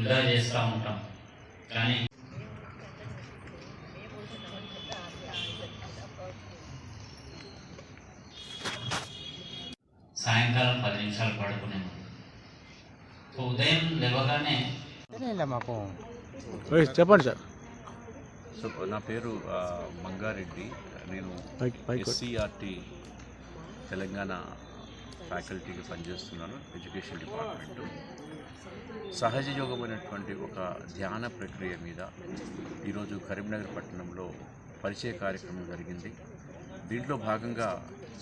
వృధా చేస్తూ ఉంటాం. కానీ సాయంకాలం పది నిమిషాలు పడుకునే ముందు. ఉదయం లేవగానే మాకు. చెప్పండి సార్. సో నా పేరు మంగారెడ్డి. నేను ఎస్సీఆర్టీ తెలంగాణ ఫ్యాకల్టీగా పనిచేస్తున్నాను ఎడ్యుకేషన్ డిపార్ట్మెంటు. సహజ యోగమైనటువంటి ఒక ధ్యాన ప్రక్రియ మీద ఈరోజు కరీంనగర్ పట్టణంలో పరిచయ కార్యక్రమం జరిగింది. దీంట్లో భాగంగా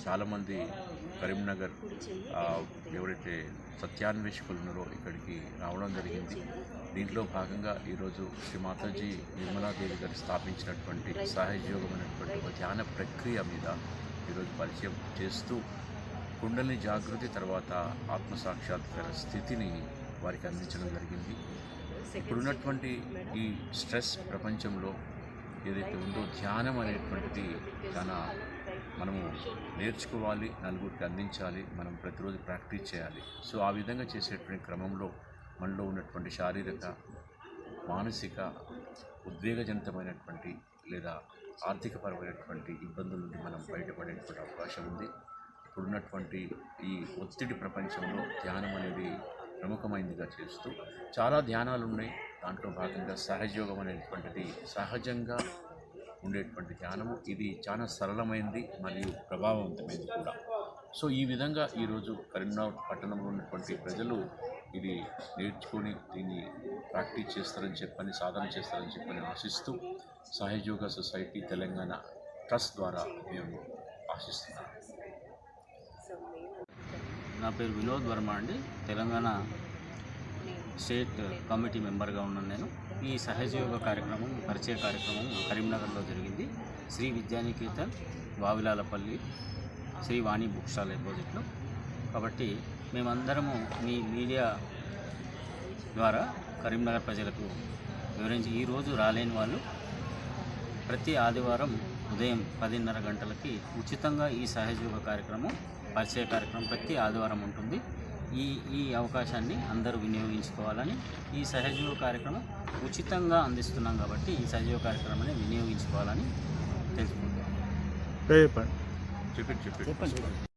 చాలామంది కరీంనగర్ ఎవరైతే సత్యాన్వేషకులు ఉన్నారో ఇక్కడికి రావడం జరిగింది. దీంట్లో భాగంగా ఈరోజు శ్రీ మాతాజీ నిర్మలాదేవి గారు స్థాపించినటువంటి సహజయోగమైనటువంటి ఒక ధ్యాన ప్రక్రియ మీద ఈరోజు పరిచయం చేస్తూ కుండలిని జాగృతి తర్వాత ఆత్మసాక్షాత్కార స్థితిని వారికి అందించడం జరిగింది. ఇప్పుడున్నటువంటి ఈ స్ట్రెస్ ప్రపంచంలో ఏదైతే ఉందో ధ్యానం అనేటువంటిది చాలా మనము నేర్చుకోవాలి నలుగురికి అందించాలి మనం ప్రతిరోజు ప్రాక్టీస్ చేయాలి. సో ఆ విధంగా చేసేటువంటి క్రమంలో మనలో ఉన్నటువంటి శారీరక మానసిక ఉద్వేగజనితమైనటువంటి లేదా ఆర్థికపరమైనటువంటి ఇబ్బందుల నుండి మనం బయటపడేటువంటి అవకాశం ఉంది. ఇప్పుడున్నటువంటి ఈ ఒత్తిడి ప్రపంచంలో ధ్యానం అనేది ప్రముఖమైనదిగా చేస్తూ చాలా ధ్యానాలు ఉన్నాయి. దాంట్లో భాగంగా సహజయోగం అనేటువంటిది సహజంగా ఉండేటువంటి ధ్యానము. ఇది చాలా సరళమైంది మరియు ప్రభావవంతమైంది కూడా. సో ఈ విధంగా ఈరోజు కరీంనగర్ పట్టణంలో ఉన్నటువంటి ప్రజలు ఇది నేర్చుకొని దీన్ని ప్రాక్టీస్ చేస్తారని చెప్పని సాధన చేస్తారని చెప్పని ఆశిస్తూ సహజయోగ సొసైటీ తెలంగాణ ట్రస్ట్ ద్వారా మేము ఆశిస్తున్నాం. నా పేరు వినోద్ వర్మ అండి. తెలంగాణ స్టేట్ కమిటీ మెంబర్గా ఉన్నాను నేను. ఈ సహజయోగ కార్యక్రమం పరిచయ కార్యక్రమం కరీంనగర్లో జరిగింది. శ్రీ విద్యానికేతన్ వావిలాలపల్లి శ్రీ వాణి బుక్ స్టాల్ ఎపోజిట్లో కాబట్టి మేమందరము మీ మీడియా ద్వారా కరీంనగర్ ప్రజలకు వివరించి ఈరోజు రాలేని వాళ్ళు ప్రతి ఆదివారం ఉదయం పదిన్నర గంటలకి ఉచితంగా ఈ సహజయోగ కార్యక్రమం పరిచయ కార్యక్రమం ప్రతి ఆదివారం ఉంటుంది. ఈ ఈ అవకాశాన్ని అందరూ వినియోగించుకోవాలని ఈ సహజయోగ కార్యక్రమం ఉచితంగా అందిస్తున్నాం కాబట్టి ఈ సహజయోగ కార్యక్రమాన్ని వినియోగించుకోవాలని తెలుసుకుంటాం చెప్పండి. చెప్పండి.